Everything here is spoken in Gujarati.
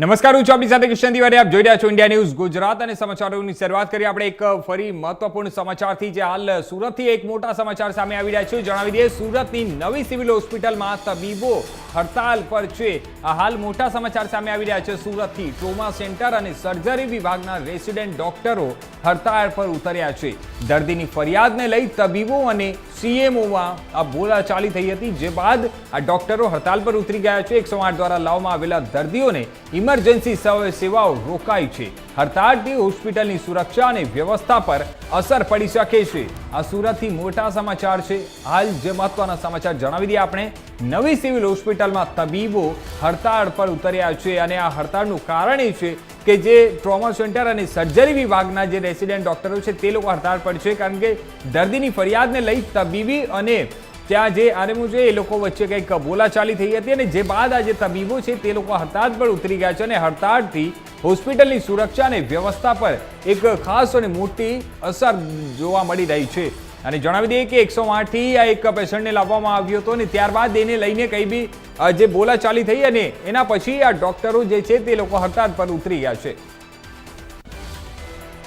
નમસ્કાર, હું છું આપણી સાથે કિશન તિવારી. આપ જોઈ રહ્યા છો ઇન્ડિયા ન્યૂઝ ગુજરાત અને સમાચારોની શરૂઆત કરીએ. આપણે એક ફરી મહત્વપૂર્ણ સમાચારથી જે હાલ સુરતથી એક મોટા સમાચાર સામે આવી રહ્યા છે. જણાવી દઈએ, સુરતની નવી સિવિલ હોસ્પિટલમાં તબીબો હડતાલ પર છે. આ હાલ મોટા સમાચાર સામે આવી રહ્યા છે સુરતથી. ટ્રોમા સેન્ટર અને સર્જરી વિભાગના રેસિડેન્ટ ડોક્ટરો હડતાળ પર ઉતર્યા છે. દર્દીની ફરિયાદને લઈ તબીબો અને સીએમઓમાં આ બોલાચાલી થઈ હતી, જે બાદ આ ડોક્ટરો હડતાલ પર ઉતરી ગયા છે. એકસો આઠ દ્વારા લાવવામાં આવેલા દર્દીઓને ઇમરજન્સી સેવા- સેવાઓ રોકાઈ છે. હડતાળથી હોસ્પિટલની સુરક્ષા અને વ્યવસ્થા પર અસર પડી શકે છે. આ સુરતથી મોટા સમાચાર છે. હાલ જે મહત્વના સમાચાર જણાવી દઈએ આપણે, નવી સિવિલ હોસ્પિટલમાં તબીબો હડતાળ પર ઉતર્યા છે અને આ હડતાળનું કારણ એ છે કે જે ટ્રોમા સેન્ટર અને સર્જરી વિભાગના જે રેસિડેન્ટ ડોક્ટરો છે તે લોકો હડતાળ પર છે. કારણ કે દર્દીની ફરિયાદને લઈ તબીબી અને ત્યાં જે આરએમઓ છે એ લોકો વચ્ચે કંઈક બોલાચાલી થઈ હતી અને જે બાદ આ જે તબીબો છે તે લોકો હડતાળ પર ઉતરી ગયા છે અને હડતાળથી હોસ્પિટલની સુરક્ષા અને વ્યવસ્થા પર એક ખાસ અને મોટી અસર જોવા મળી રહી છે. અને જણાવી દઈએ કે એકસો આઠથી આ એક પેશન્ટને લાવવામાં આવ્યો હતો અને ત્યારબાદ એને લઈને કંઈ બી જે બોલાચાલી થઈ અને એના પછી આ ડૉક્ટરો જે છે તે લોકો હડતાળ પર ઉતરી ગયા છે.